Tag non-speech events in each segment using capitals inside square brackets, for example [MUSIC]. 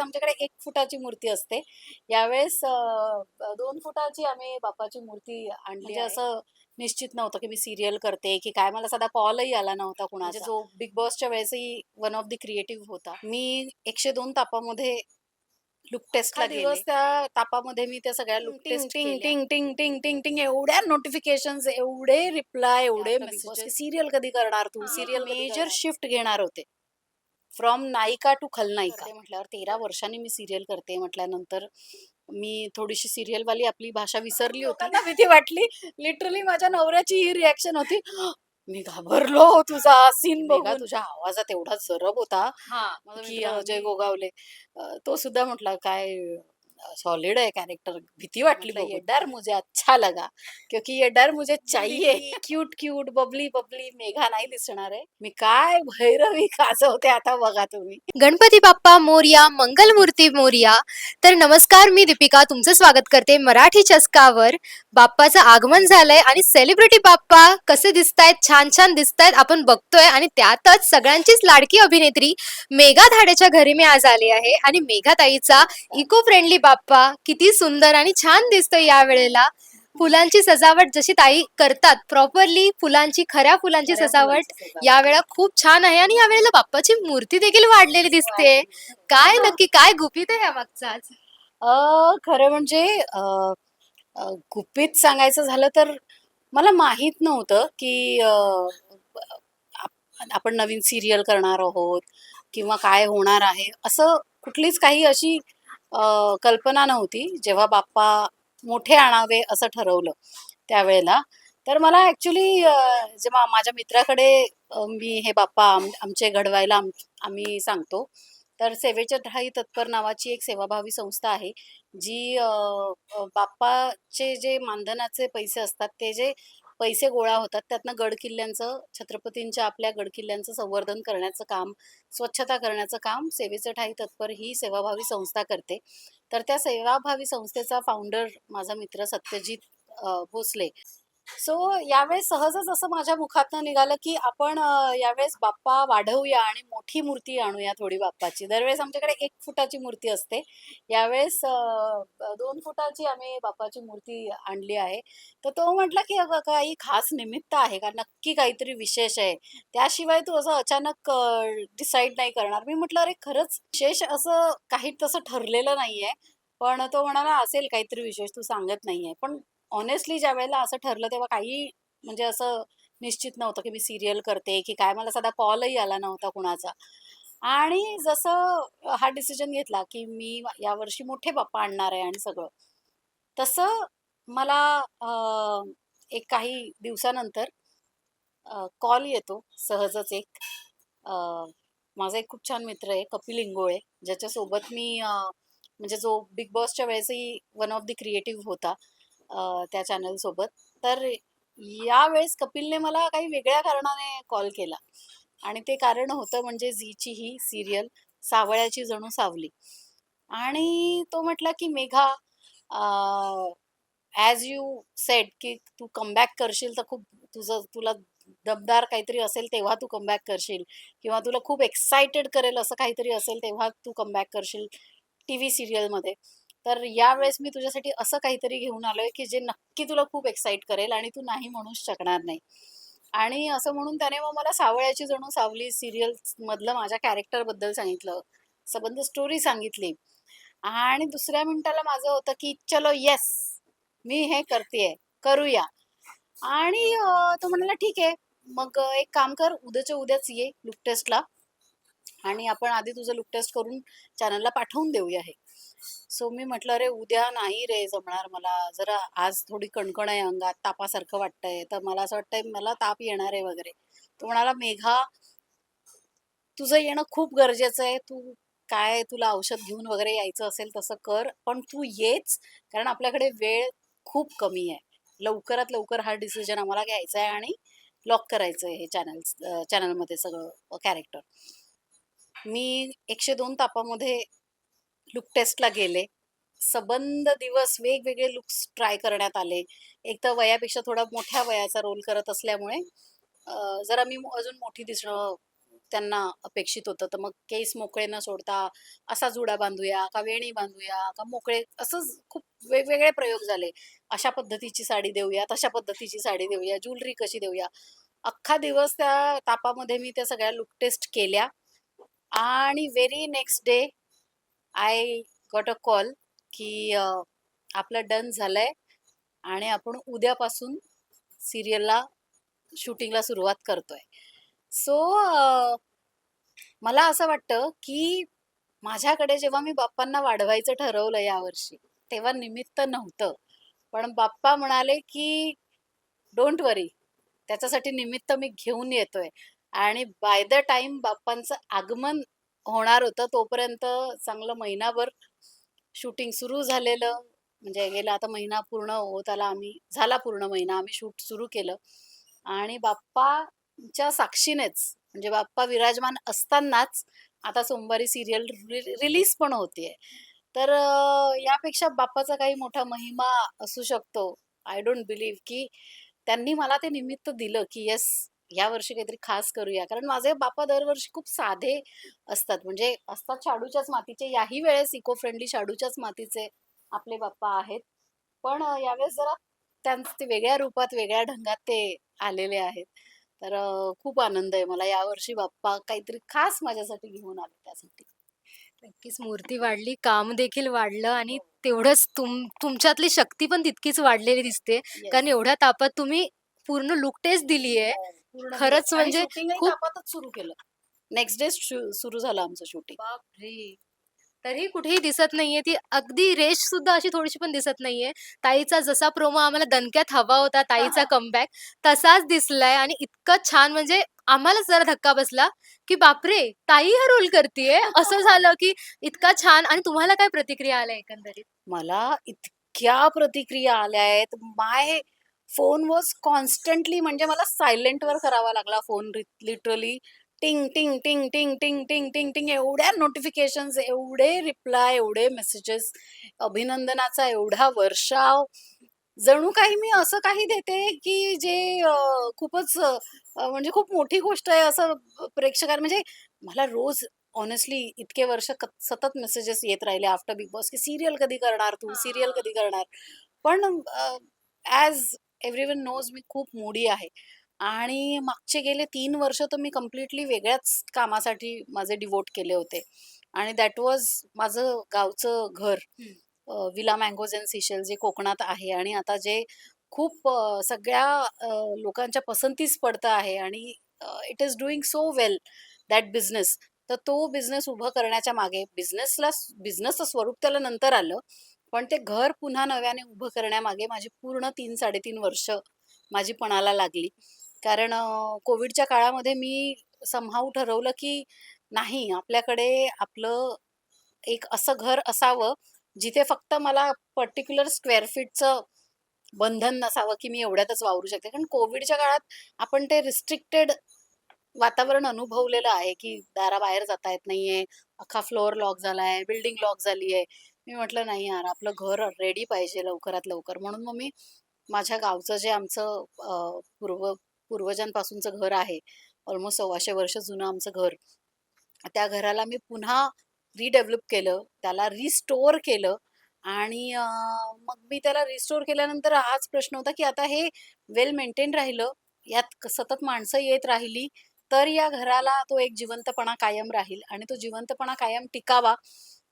आमच्याकडे एक फुटाची मूर्ती असते. यावेळेस दोन फुटाची आम्ही बाप्पाची मूर्ती आणली म्हणजे. असं निश्चित नव्हतं की मी सिरियल करते की काय. मला साधा कॉलही आला नव्हता कुणाचा. म्हणजे जो बिग बॉसच्या वेळेसही वन ऑफ द क्रिएटिव्ह होता. मी एकशे दोन तापामध्ये लुक टेस्टला दिवस त्या तापामध्ये मी त्या सगळ्या लुक टिंग, टेस्ट टिंग, टिंग टिंग टिंग टिंग टिंग एवढ्या नोटिफिकेशन एवढे रिप्लाय एवढे सिरियल कधी करणार तू? Serial major? शिफ्ट घेणार होते. फ्रॉम नायिका टू खलनायिका. म्हटल्यावर तेरा वर्षांनी मी सिरियल करते म्हटल्यानंतर मी थोडीशी सिरियल वाली आपली भाषा विसरली होती. लोकांना भीती वाटली. लिटरली माझ्या नवऱ्याची ही रिॲक्शन होती. मी घाबरलो तुझा सीन बघा तुझ्या आवाजात एवढा जरब होता की अजय गोगावले तो सुद्धा म्हटला काय सॉलिड है कैरेक्टर भीती वाटली ये डर मुझे अच्छा लगा. क्योंकि ये डर मुझे [LAUGHS] चाहिए. Cute cute bubbly bubbly Megha नाही दिसणार आहे. मी काय भैरवी होते आता बघा तुम्ही. गणपती बाप्पा मोर्या मंगलमूर्ती मोर्या. तर नमस्कार मी दीपिका. तुमचं स्वागत करते मराठी चस्कावर. बाप्पाचं आगमन झालंय आणि सेलिब्रिटी बाप्पा कसे दिसतायत छान छान दिसतायत आपण बघतोय. आणि त्यातच सगळ्यांचीच लाडकी अभिनेत्री मेघा धाडेच्या घरी मी आज आली आहे. आणि मेघा ताईचा इको फ्रेंडली बाप्पा किती सुंदर आणि छान दिसतोय या वेळेला फुलांची सजावट जशी ताई करतात प्रॉपरली फुलांची खऱ्या फुलांची सजावट. यावेळेला खूप छान आहे आणि यावेळेला बाप्पाची मूर्ती देखील वाढलेली दिसते काय नक्की काय गुपित आहे या मागचा आज? अ, खरं म्हणजे अ, अ, गुपित सांगायचं झालं तर मला माहीत नव्हतं की अ, आप- आपण नवीन सिरियल करणार आहोत किंवा काय होणार आहे असं कुठलीच काही अशी कल्पना नव्हती जेव्हा बाप्पा मोठे आणावे असं ठरवलं त्यावेळेला. तर मला ॲक्च्युली जेव्हा माझ्या मित्राकडे मी हे बाप्पा आम आमचे घडवायला आम आम्ही सांगतो तर सेवेच्या ठाई तत्पर नावाची एक सेवाभावी संस्था आहे जी बाप्पाचे जे मानधनाचे पैसे असतात ते जे पैसे गोळा होतात. त्यातनं गडकिल्ल्यांचं छत्रपतींच्या आपल्या गडकिल्ल्यांचं संवर्धन करण्याचं काम स्वच्छता करण्याचं काम सेवेचं ठाई तत्पर ही सेवाभावी संस्था करते. तर त्या सेवाभावी संस्थेचा फाउंडर माझा मित्र सत्यजित भोसले सो यावेळेस सहजच असं माझ्या मुखातनं निघालं की आपण यावेळेस बाप्पा वाढवूया आणि मोठी मूर्ती आणूया थोडी बाप्पाची. दरवेळेस आमच्याकडे एक फुटाची मूर्ती असते. यावेळेस दोन फुटाची आम्ही बाप्पाची मूर्ती आणली आहे. तर तो म्हटला की अगं काही खास निमित्त आहे का? नक्की काहीतरी विशेष आहे. त्याशिवाय तू असं अचानक डिसाईड नाही करणार. मी म्हटलं अरे खरंच विशेष असं काही तसं ठरलेलं नाहीये. पण तो म्हणाला असेल काहीतरी विशेष तू सांगत नाहीये. पण ऑनेस्टली ज्या वेळेला असं ठरलं तेव्हा काही म्हणजे असं निश्चित नव्हतं की मी सिरियल करते की काय मला साधा कॉलही आला नव्हता कुणाचा. आणि जसं हा डिसिजन घेतला की मी यावर्षी मोठे बाप्पा आणणार आहे आणि सगळं तसं मला एक काही दिवसानंतर कॉल येतो सहजच एक. माझा एक खूप छान मित्र आहे कपिल इंगोळे ज्याच्यासोबत मी म्हणजे जो बिग बॉसच्या वेळेसही वन ऑफ द क्रिएटिव्ह होता. त्या चॅनलसोबत. तर यावेळेस कपिलने मला काही वेगळ्या कारणाने कॉल केला. आणि ते कारण होतं म्हणजे झीची ही सिरियल सावळ्याची जणू सावली. आणि तो म्हटला की मेघा ॲज यू सेड की तू कमबॅक करशील तर खूप तुझं तुला दमदार काहीतरी असेल तेव्हा तू कमबॅक करशील. किंवा तुला खूप एक्साइटेड करेल असं काहीतरी असेल तेव्हा तू कमबॅक करशील. टी व्ही सिरियलमध्ये. तर यावेळेस मी तुझ्यासाठी असं काहीतरी घेऊन आलोय की जे नक्की तुला खूप एक्साइट करेल आणि तू नाही म्हणूच शकणार नाही. आणि असं म्हणून त्याने मग मला सावळ्याची जणू सावली सिरियल मधलं माझ्या कॅरेक्टरबद्दल सांगितलं. संबंध स्टोरी सांगितली. आणि दुसऱ्या मिनिटाला माझं होतं की चलो येस मी हे करतेय करूया. आणि तो म्हणाला ठीक आहे मग एक काम कर उद्याच्या उद्याच ये लुक टेस्टला आणि आपण आधी तुझं लुक टेस्ट करून चॅनलला पाठवून देऊया हे. सो मी म्हटलं अरे उद्या नाही रे जमणार मला. जरा आज थोडी कणकण आहे अंगात तापासारखं वाटतंय. तर मला असं वाटतंय मला ताप येणार आहे वगैरे. तो म्हणाला मेघा तुझं येणं खूप गरजेचं आहे. तू काय तुला औषध घेऊन वगैरे यायचं असेल तसं कर. पण तू येच कारण आपल्याकडे वेळ खूप कमी आहे. लवकरात लवकर हा डिसिजन आम्हाला घ्यायचा आहे आणि लॉक करायचं आहे हे चॅनल चॅनलमध्ये सगळं कॅरेक्टर. मी एकशे दोन तापामध्ये लुक टेस्टला गेले. सबंध दिवस वेगवेगळे लुक्स ट्राय करण्यात आले. एक तर वयापेक्षा थोडा मोठ्या वयाचा रोल करत असल्यामुळे जरा मी अजून मोठी दिसणं त्यांना अपेक्षित होतं. तर मग केस मोकळे न सोडता असा जुडा बांधूया का वेणी बांधूया का मोकळे असंच खूप वेगवेगळे प्रयोग झाले. अशा पद्धतीची साडी देऊया तशा पद्धतीची साडी देऊया ज्वेलरी कशी देऊया. अख्खा दिवस त्या तापामध्ये मी त्या सगळ्या लुक टेस्ट केल्या. आणि very next day I got a call की आपलं डन झालं आहे आणि आपण उद्यापासून सिरियलला शूटिंगला सुरुवात करतोय. सो मला असं वाटतं की माझ्याकडे जेव्हा मी बाप्पांना वाढवायचं ठरवलं यावर्षी तेव्हा निमित्त नव्हतं. पण बाप्पा म्हणाले की डोंट वरी त्याच्यासाठी निमित्त मी घेऊन येतोय. आणि बाय द टाइम बाप्पांचं आगमन होणार होतं तोपर्यंत चांगलं महिनाभर शूटिंग सुरू झालेलं. म्हणजे गेला आता महिना पूर्ण होत आला आम्ही झाला पूर्ण महिना आम्ही शूट सुरू केलं. आणि बाप्पाच्या साक्षीनेच म्हणजे बाप्पा विराजमान असतानाच आता सोमवारी सिरियल रिलीज पण होतीये. तर यापेक्षा बाप्पाचा काही मोठा महिमा असू शकतो. आय डोंट बिलीव्ह की त्यांनी मला ते निमित्त दिलं की येस या वर्षी काहीतरी खास करूया. कारण माझे बाप्पा दरवर्षी खूप साधे असतात. म्हणजे असतात शाडूच्याच मातीचे. याही वेळेस इको फ्रेंडली शाडूच्याच मातीचे आपले बाप्पा आहेत. पण यावेळेस जरा त्यांचे ते वेगळ्या रूपात वेगळ्या ढंगात ते आलेले आहेत. तर खूप आनंद आहे मला यावर्षी बाप्पा काहीतरी खास माझ्यासाठी घेऊन आले त्यासाठी. नक्कीच मूर्ती वाढली काम देखील वाढलं आणि तेवढंच तुम तुमच्यातली शक्ती पण तितकीच वाढलेली दिसते. कारण एवढ्या तापात तुम्ही पूर्ण लुक टेस्ट दिली आहे हो, पूर्ण खरंच. आणि म्हणजे खूप- सुरू केलं. नेक्स्ट डे सुरू झालं आमचं शूटिंग बापरे! तरी कुठेही दिसत नाहीये. ती अगदी रेश सुद्धा अशी थोडीशी पण दिसत नाहीये. ताईचा जसा प्रोमो आम्हाला दणक्यात हवा होता ताईचा [LAUGHS] कमबॅक तसाच दिसलाय आणि इतकं छान म्हणजे आम्हालाच जरा धक्का बसला की बापरे! ताई हा रोल करतीये. असं झालं की इतका छान आणि तुम्हाला काय प्रतिक्रिया आल्या एकंदरीत? मला इतक्या प्रतिक्रिया आल्या आहेत. माय फोन वॉज कॉन्स्टंटली म्हणजे मला सायलेंट वर करावा लागला फोन लिटरली. टिंग टिंग टिंग टिंग टिंग टिंग टिंग टिंग एवढ्या नोटिफिकेशन एवढे रिप्लाय एवढे मेसेजेस अभिनंदनाचा एवढा वर्षाव. जणू काही मी असं काही देते की जे खूपच म्हणजे खूप मोठी गोष्ट आहे असं प्रेक्षकां म्हणजे मला रोज ऑनेस्टली इतके वर्ष सतत मेसेजेस येत राहिले आफ्टर बिग बॉस की सिरियल कधी करणार तू सिरियल कधी करणार? पण ॲज एव्हरीवन नोज मी खूप मोडी आहे. आणि मागचे गेले तीन वर्ष तर मी कम्प्लिटली वेगळ्याच कामासाठी माझे डिवोट केले होते. आणि दॅट वॉज माझं गावचं घर विला मँगोज अँड सिशेल जे कोकणात आहे. आणि आता जे खूप सगळ्या लोकांच्या पसंतीस पडतं आहे आणि it is doing so well that business तर तो बिझनेस उभं करण्याच्या मागे बिझनेसला बिझनेसचं स्वरूप त्याला नंतर आलं. पण ते घर पुन्हा नव्याने उभं करण्यामागे माझी पूर्ण तीन साडेतीन वर्ष माझी पणाला लागली. कारण कोविडच्या काळामध्ये मी समहाऊ ठरवलं की नाही आपल्याकडे आपलं एक असं घर असावं जिथे फक्त मला पर्टिक्युलर स्क्वेअर फीटचं बंधन नसावं की मी एवढ्यातच वावरू शकते. कारण कोविडच्या काळात आपण ते रिस्ट्रिक्टेड वातावरण अनुभवलेलं आहे की दाराबाहेर जाता येत नाहीये. अख्खा फ्लोअर लॉक झालाय बिल्डिंग लॉक झाली आहे मी म्हटलं नाही यार आपलं घर रेडी पाहिजे लवकरात लवकर. म्हणून मग मी माझ्या गावचं जे आमचं पूर्व पूर्वजांपासूनचं घर आहे ऑलमोस्ट सव्वाशे वर्ष जुनं आमचं घर त्या घराला मी पुन्हा रिडेव्हलप केलं त्याला रिस्टोअर केलं आणि मग मी त्याला रिस्टोअर केल्यानंतर हाच प्रश्न होता की आता हे वेल मेंटेन राहिलं यात सतत माणसं येत राहिली तर या घराला तो एक जिवंतपणा कायम राहील आणि तो जिवंतपणा कायम टिकावा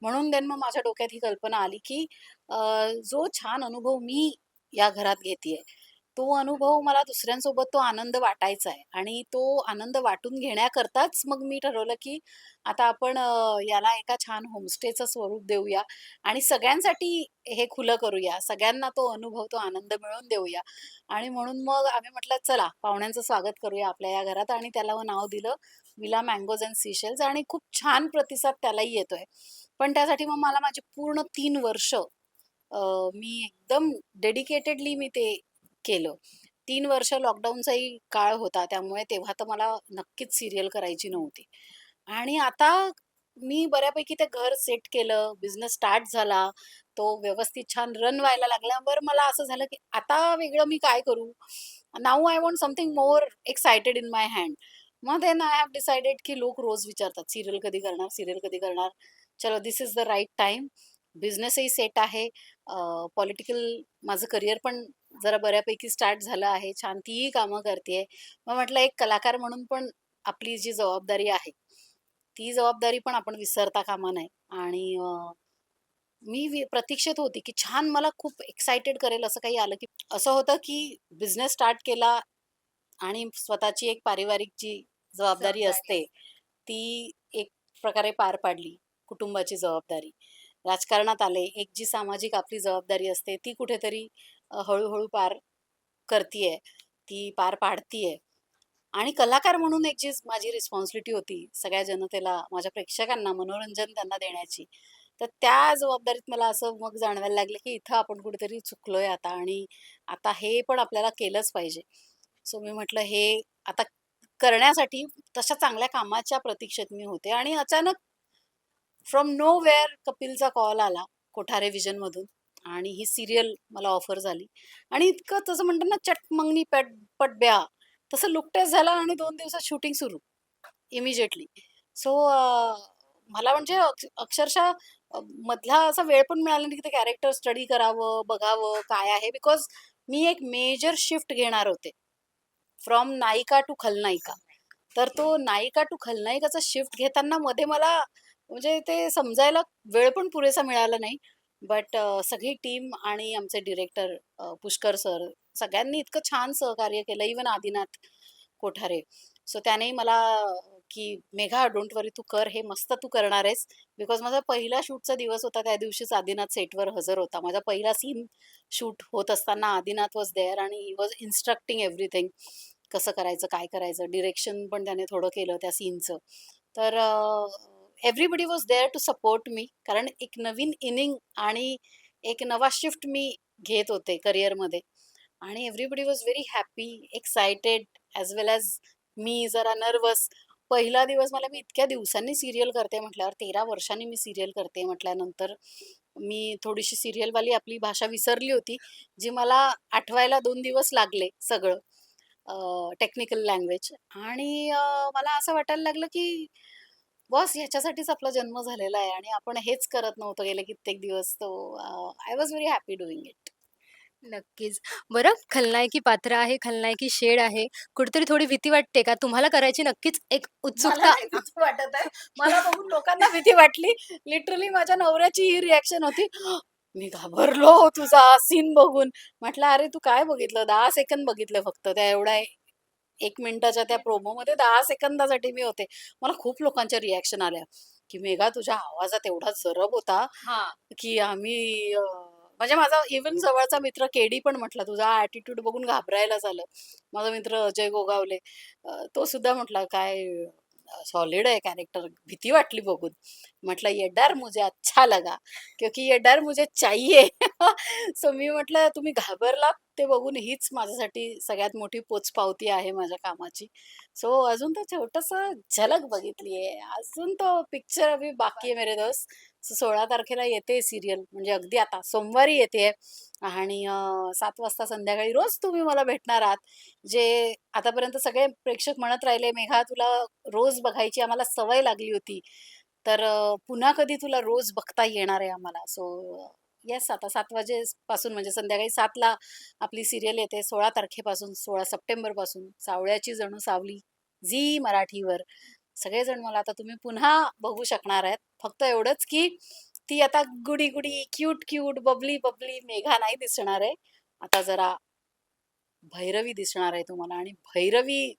म्हणून देन मग माझ्या डोक्यात ही कल्पना आली की जो छान अनुभव मी या घरात घेतेय तो अनुभव मला दुसऱ्यांसोबत तो आनंद वाटायचा आहे. आणि तो आनंद वाटून घेण्याकरताच मग मी ठरवलं की आता आपण याला एका छान होमस्टेचं स्वरूप देऊया आणि सगळ्यांसाठी हे खुलं करूया. सगळ्यांना तो अनुभव तो आनंद मिळवून देऊया. आणि म्हणून मग आम्ही म्हटलं चला पाहुण्यांचं स्वागत करूया आपल्या या घरात. आणि त्याला नाव दिलं. विला मँगोज अँड सीशेल्स आणि खूप छान प्रतिसाद त्यालाही येतोय. पण त्यासाठी मग मला माझी पूर्ण तीन वर्ष मी एकदम डेडिकेटेडली मी ते केलं. तीन वर्ष लॉकडाऊनचाही काळ होता त्यामुळे तेव्हा तर मला नक्कीच सिरियल करायची नव्हती. आणि आता मी बऱ्यापैकी ते घर सेट केलं बिझनेस स्टार्ट झाला तो व्यवस्थित छान रन व्हायला लागल्यावर मला असं झालं की आता वेगळं मी काय करू? Now I want something more excited in my hand मग देन आय हॅव डिसाइडेड की लोक रोज विचारतात सिरियल कधी करणार सिरियल कधी करणार? चलो this is the right time बिझनेसही set आहे. पॉलिटिकल माझं करिअर पण जरा बऱ्यापैकी स्टार्ट झालं आहे. छान तीही कामं करते मग म्हटलं एक कलाकार म्हणून पण आपली जी जबाबदारी आहे ती जबाबदारी पण आपण विसरता कामा नाही आणि मी वि- प्रतीक्षेत होती की छान मला खूप एक्साइटेड करेल असं काही आलं की असं होतं की बिझनेस स्टार्ट केला आणि स्वतःची एक पारिवारिक जी जबाबदारी असते ती एक प्रकारे पार पाडली कुटुंबाची जबाबदारी. राजकारणात आले एक जी सामाजिक आपली जबाबदारी असते ती कुठेतरी हळूहळू पार करतीये ती पार पाडतीये. आणि कलाकार म्हणून एक जी माझी रिस्पॉन्सिबिलिटी होती सगळ्या जनतेला माझ्या प्रेक्षकांना मनोरंजन त्यांना देण्याची तर त्या जबाबदारीत मला असं मग जाणवायला लागलं की इथं आपण कुठेतरी चुकलोय आता आणि आता हे पण आपल्याला केलंच पाहिजे. सो मी म्हटलं हे आता करण्यासाठी तशा चांगल्या कामाच्या प्रतीक्षेत मी होते. आणि अचानक फ्रॉम नो वेअर कपिलचा कॉल आला कोठारे विजनमधून आणि ही सिरियल मला ऑफर झाली. आणि इतकं तसं म्हणतात ना चट मंगनी पट पटब्या तसं लुकटेस झाला आणि दोन दिवसात शूटिंग सुरू इमिजिएटली सो मला म्हणजे अक्षरशः मधला असा वेळ पण मिळाला नाही की ते कॅरेक्टर स्टडी करावं बघावं काय आहे बिकॉज मी एक मेजर शिफ्ट घेणार होते. फ्रॉम नायिका टू खलनायिका. तर तो नायिका टू खलनायिकाचा शिफ्ट घेताना मध्ये मला म्हणजे ते समजायला वेळ पण पुरेसा मिळाला नाही. बट सगळी टीम आणि आमचे डिरेक्टर पुष्कर सर सगळ्यांनी इतकं छान सहकार्य केलं. इवन आदिनाथ कोठारे. सो त्यानेही मला की मेघा डोंट वरी तू कर हे मस्त तू करणार आहेस. बिकॉज माझा पहिला शूटचा दिवस होता त्या दिवशीच आदिनाथ सेटवर हजर होता. माझा पहिला सीन शूट होत असताना आदिनाथ वॉज देअर आणि ही वॉज इन्स्ट्रक्टिंग एव्हरीथिंग कसं करायचं काय करायचं? डिरेक्शन पण त्याने थोडं केलं त्या सीनचं तर everybody was there to support me कारण एक नवीन इनिंग आणि एक नवा शिफ्ट मी घेत होते करिअरमध्ये आणि everybody was very happy excited as well as मी जरा नर्वस पहिला दिवस मला मी इतक्या दिवसांनी सिरियल करते म्हटल्यावर तेरा वर्षांनी मी सिरियल करते म्हटल्यानंतर मी थोडीशी सिरियलवाली आपली भाषा विसरली होती जी मला आठवायला दोन दिवस लागले सगळं टेक्निकल लँग्वेज आणि मला असं वाटायला लागलं की बस ह्याच्यासाठीच आपला जन्म झालेला आहे आणि आपण हेच करत नव्हतं गेले कित्येक दिवस तो I was very happy doing it नक्कीच. बरं खलनायकी पात्र आहे, खलनायकी शेड आहे. कुठेतरी थोडी भीती वाटते का? तुम्हाला करायची नक्कीच एक मला उत्सुकता नाही भीती वाटत आहे. मला बघून लोकांना भीती वाटली. लिटरली माझ्या नवऱ्याची ही रिॲक्शन होती. मी घाबरलो तुझा सीन बघून. म्हटलं अरे तू काय बघितलं? दहा सेकंद बघितलं फक्त त्या एवढ्या एक मिनिटाच्या त्या प्रोमो मध्ये दहा सेकंदासाठी मी होते. मला खूप लोकांच्या रिॲक्शन आल्या. की मेघा तुझ्या आवाजात एवढा जरब होता की आम्ही अं, म्हणजे माझा इवन जवळचा मित्र केडी पण म्हटला तुझा ऍटिट्यूड बघून घाबरायला झालं. माझा मित्र अजय गोगावले तो सुद्धा म्हटला काय सॉलिड आहे कॅरेक्टर भीती वाटली बघून. म्हटलं ये डर मुझे अच्छा लगा क्योंकि ये डर मुझे चाहिए. [LAUGHS] सो मी म्हटलं तुम्ही घाबरला ते बघून हीच माझ्यासाठी सगळ्यात मोठी पोचपावती आहे माझ्या कामाची. सो अजून तर छोटस झलक बघितली आहे अजून तो पिक्चर अभी बाकी आहे मेरे दोस्त. सोळा तारखेला येते सिरियल म्हणजे अगदी आता. सोमवारी येते. आणि सात वाजता संध्याकाळी रोज तुम्ही मला भेटणार आहात. जे आतापर्यंत सगळे प्रेक्षक म्हणत राहिले मेघा तुला रोज बघायची आम्हाला सवय लागली होती. तर पुन्हा कधी तुला रोज बघता येणार आहे आम्हाला? सो येस आता सात वाजेपासून म्हणजे संध्याकाळी सातला आपली सिरियल येते सोळा तारखेपासून सोळा सप्टेंबरपासून. सावळ्याची जणू सावली झी मराठीवर. सगळेजण मला आता तुम्ही पुन्हा बघू शकणार आहेत. फक्त एवढंच की ती आता goody goody cute cute bubbly bubbly Megha नाही दिसणार आहे. आता जरा भैरवी दिसणार आहे तुम्हाला. आणि भैरवी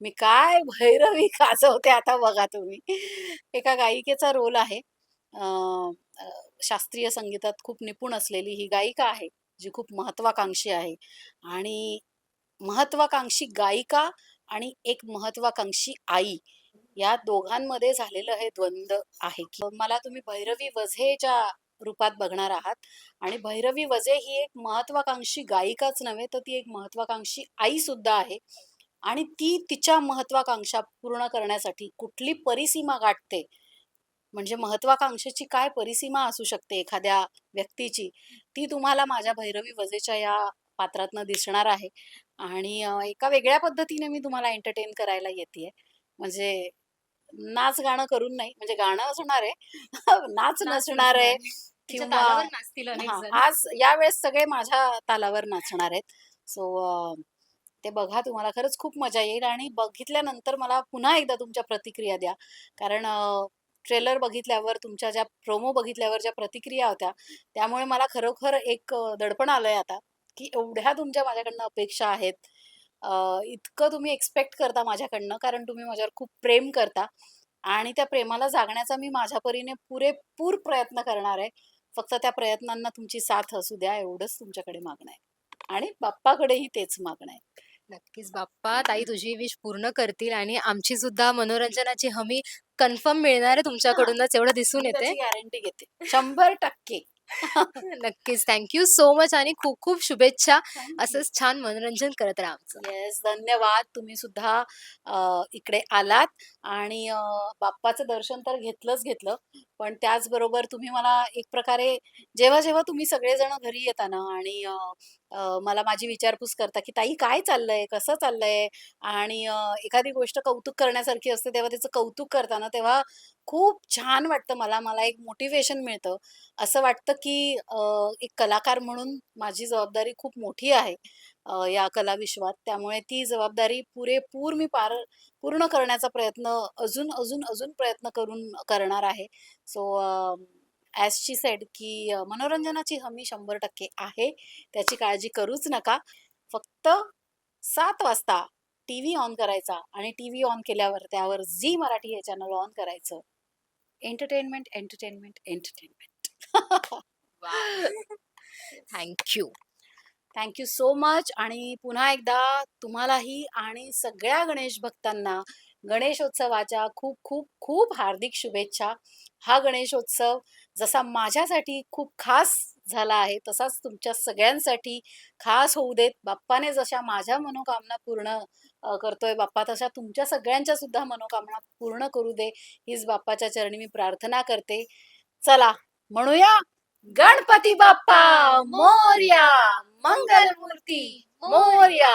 मी काय भैरवी [LAUGHS] काचवते आता बघा तुम्ही. एका गायिकेचा रोल आहे. शास्त्रीय संगीतात खूप निपुण असलेली ही गायिका आहे जी खूप महत्वाकांक्षी आहे. आणि महत्वाकांक्षी गायिका आणि एक महत्वाकांक्षी आई या दोघांमध्ये झालेलं हे द्वंद्व आहे की मला तुम्ही भैरवी वझेच्या रूपात बघणार आहात आणि भैरवी वझे ही एक महत्वाकांक्षी गायिकाच नव्हे तर ती एक महत्वाकांक्षी आई सुद्धा आहे. आणि ती तिच्या महत्वाकांक्षा पूर्ण करण्यासाठी कुठली परिसीमा गाठते म्हणजे महत्वाकांक्षेची काय परिसीमा असू शकते एखाद्या व्यक्तीची ती तुम्हाला माझ्या भैरवी वजेच्या या पात्रातनं दिसणार आहे. आणि एका वेगळ्या पद्धतीने मी तुम्हाला एंटरटेन करायला येते म्हणजे नाच गाणं करून नाही म्हणजे गाणं असणार आहे. [LAUGHS] नाच नसणार आहे किंवा. आज यावेळेस सगळे माझ्या तालावर नाचणार आहेत. सो ते बघा तुम्हाला खरंच खूप मजा येईल. आणि बघितल्यानंतर मला पुन्हा एकदा तुमच्या प्रतिक्रिया द्या. कारण ट्रेलर बघितल्यावर तुमच्या ज्या प्रोमो बघितल्यावर ज्या प्रतिक्रिया होत्या त्यामुळे मला खरोखर एक दडपण दडपण आलंय आता की एवढ्या तुमच्या माझ्याकडनं अपेक्षा आहेत. इतकं तुम्ही एक्सपेक्ट करता माझ्याकडनं कारण तुम्ही माझ्यावर खूप प्रेम करता आणि त्या प्रेमाला जागण्याचा मी माझ्या परीने पुरेपूर प्रयत्न करणार आहे. फक्त त्या प्रयत्नांना तुमची साथ असू द्या एवढंच तुमच्याकडे मागणं आहे. आणि बाप्पाकडेही तेच मागणं आहे. नक्कीच बाप्पा ताई तुझी विश पूर्ण करतील आणि आमची सुद्धा मनोरंजनाची हमी कन्फर्म मिळणार आहे तुमच्याकडूनच एवढं दिसून येते गॅरंटी घेते. शंभर टक्के. [LAUGHS] नक्कीच. थँक्यू सो मच आणि खूप खूप शुभेच्छा असंच छान मनोरंजन करत राहा आमचं. येस धन्यवाद. तुम्ही सुद्धा अ, इकडे आलात आणि अ, बाप्पाचं दर्शन तर घेतलंच घेतलं. पण त्याचबरोबर तुम्ही मला एक प्रकारे जेव्हा जेव्हा तुम्ही सगळेजण घरी येता ना आणि अ, अ, मला माझी विचारपूस करता की ताई काय चाललंय? कसं चाललंय? आणि अ, एखादी गोष्ट कौतुक करण्यासारखी असते तेव्हा त्याचं कौतुक करताना तेव्हा खूप छान वाटतं मला मला एक मोटिवेशन मिळतं. असं वाटतं की अ, एक कलाकार म्हणून माझी जबाबदारी खूप मोठी आहे अ, या कला विश्वात त्यामुळे ती जबाबदारी पुरेपूर मी पार पूर्ण करण्याचा प्रयत्न अजून अजून अजून प्रयत्न करून करणार आहे. सो ॲज शी सेड की अ, मनोरंजनाची हमी शंभर टक्के आहे. त्याची काळजी करूच नका. फक्त सात वाजता टी व्ही ऑन करायचा आणि टी व्ही ऑन केल्यावर त्यावर झी मराठी हे चॅनल ऑन करायचं. Entertainment entertainment entertainment thank you thank you so much आणि पुन्हा एकदा तुम्हालाही आणि सगळ्या गणेश भक्तांना गणेशोत्सवाच्या खूप खूप खूप हार्दिक शुभेच्छा. हा गणेशोत्सव जसा माझ्यासाठी खूप खास झाला आहे तसाच तुमच्या सगळ्यांसाठी खास होऊ देत. बाप्पाने जशा माझ्या मनोकामना पूर्ण करतोय बाप्पा तशा तुमच्या सगळ्यांच्या सुद्धा मनोकामना पूर्ण करू दे. हीच बाप्पाच्या चरणी मी प्रार्थना करते. चला म्हणूया गणपती बाप्पा मोर्या मंगलमूर्ती मोर्या.